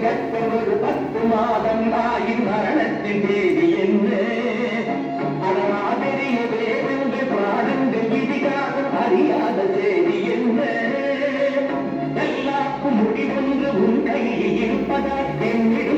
கிடப்பொரு பத்து மாதம் ஆயின் மரணத்தின் தேதி என்ன அதனாதிரிய வேதங்கள் பாடங்கள் விதிகாரம் அறியாத தேதி என்ன எல்லாக்கும் முடிவொன்று உன் கையில் இருப்பதா என்னிடம்